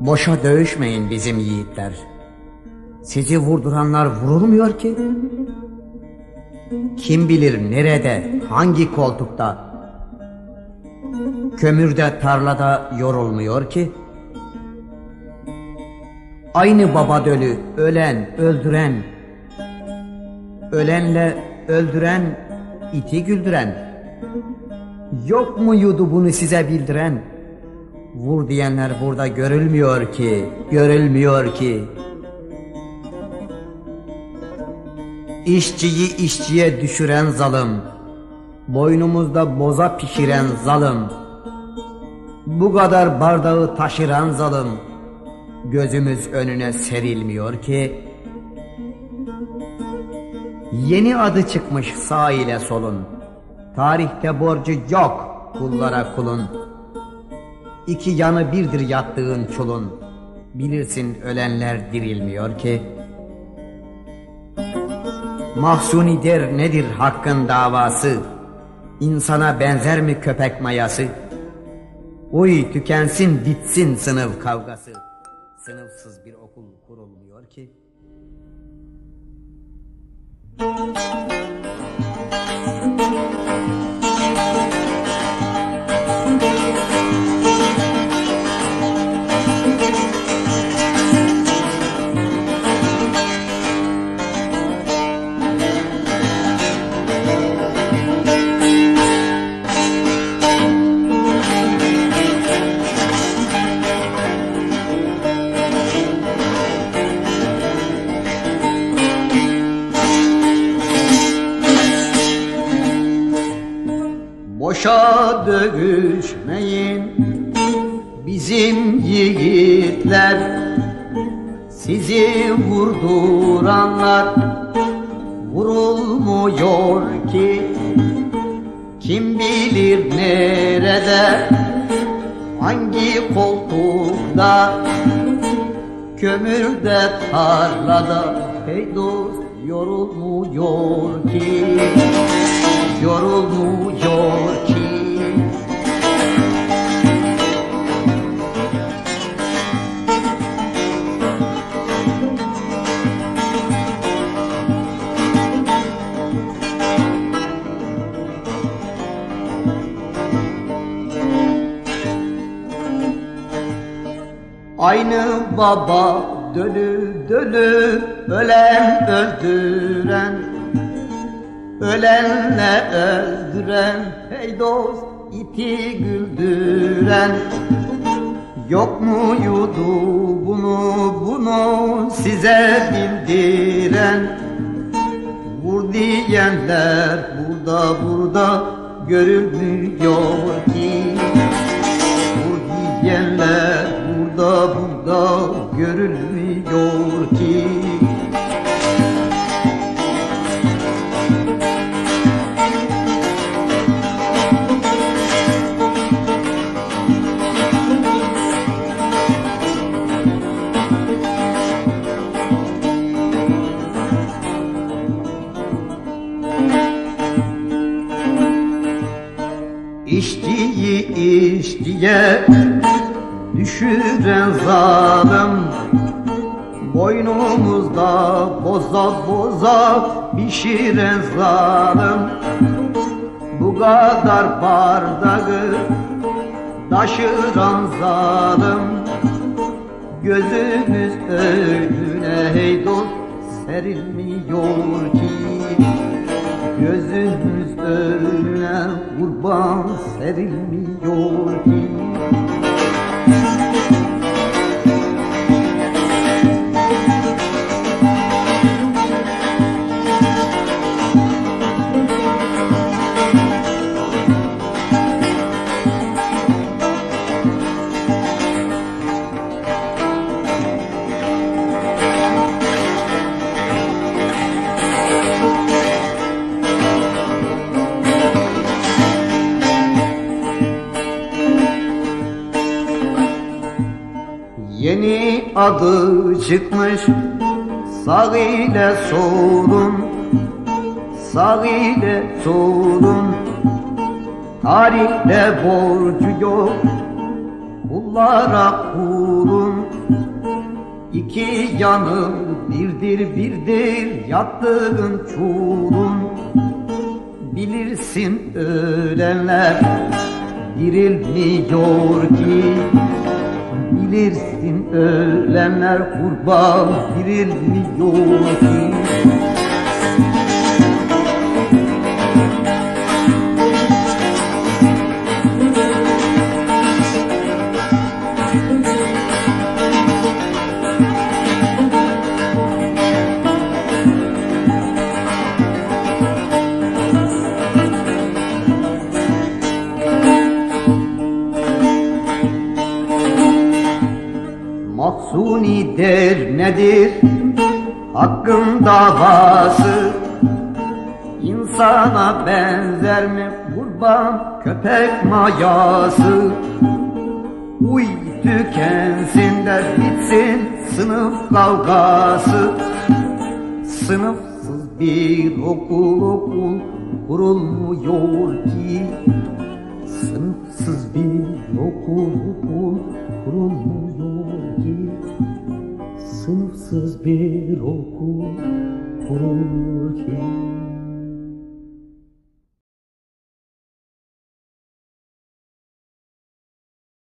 Boşa dövüşmeyin bizim yiğitler. Sizi vurduranlar vurulmuyor ki. Kim bilir nerede, hangi koltukta. Kömürde, tarlada yorulmuyor ki. Aynı baba dölü, ölen, öldüren. Ölenle öldüren, iti güldüren. Yok muydu bunu size bildiren? Vur diyenler burada görülmüyor ki, görülmüyor ki. İşçiyi işçiye düşüren zalim, boynumuzda boza pişiren zalim, bu kadar bardağı taşıran zalim, gözümüz önüne serilmiyor ki. Yeni adı çıkmış sağ ile solun, tarihte borcu yok kullara kulun. İki yanı birdir yattığın çulun, bilirsin ölenler dirilmiyor ki. Mahsuni der nedir hakkın davası? İnsana benzer mi köpek mayası? Uy tükensin bitsin sınıf kavgası. Sınıfsız bir okul kurulmuyor ki. Boşa dövüşmeyin. Bizim yiğitler Sizi vurduranlar. Vurulmuyor ki. Kim bilir nerede? Hangi koltukta? Kömürde tarlada. Hey dost yorulmuyor ki. Yorulmuyor Aynı baba dölü dölü ölen öldüren. Ölenle öldüren hey dost iti güldüren. Yok muydu bunu bunu size bildiren? Vur diyenler burada burada görülmüyor ki. Vur diyenler burada burada görülmüyor ki. İşçiyi işçiye düşüren zalim Boynumuzda boza boza pişiren zalim Bu kadar bardağı taşıran zalim Gözümüz önüne hey dost serilmiyor ki. Gözümüz önüne kurban serilmiyor ki Yeni adı çıkmış Sağ ile solun. Sağ ile solun. Tarihte borcu yok Kullara kulun İki yanım birdir birdir yattığın çulun Bilirsin ölenler dirilmiyor ki Bilirsin ölenler kurban dirilmiyor ki Mahsunidir nedir? Hakkın davası. İnsana benzer mi? Kurban köpek mayası. Uy tükensin de bitsin sınıf kavgası. Sınıfsız bir okul okul kurulmuyor ki. Sınıfsız bir okul okul kurulmuyor Sınıfsız bir okul kurulmuyor ki